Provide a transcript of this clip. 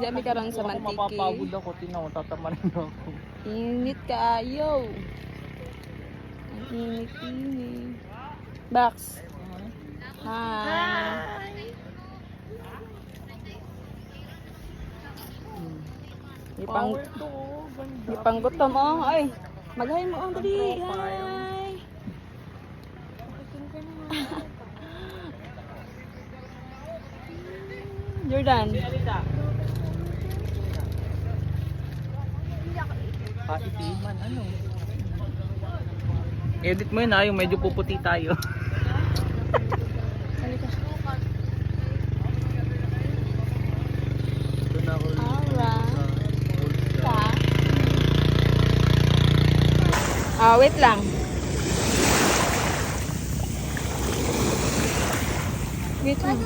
May karon sa Ako mantiki. mapapagod ako, tinaw, tatamarin ako. Init kaayo. Ang init-init. Box. Hi. Ipang Power to, oh, oh. Ay, maghay mo ang dali. Ang tropa, Hi. Jordan. Paitiman, ano? Edit mo yun ah, yung medyo puputi tayo. Ah, wait lang. Wait lang.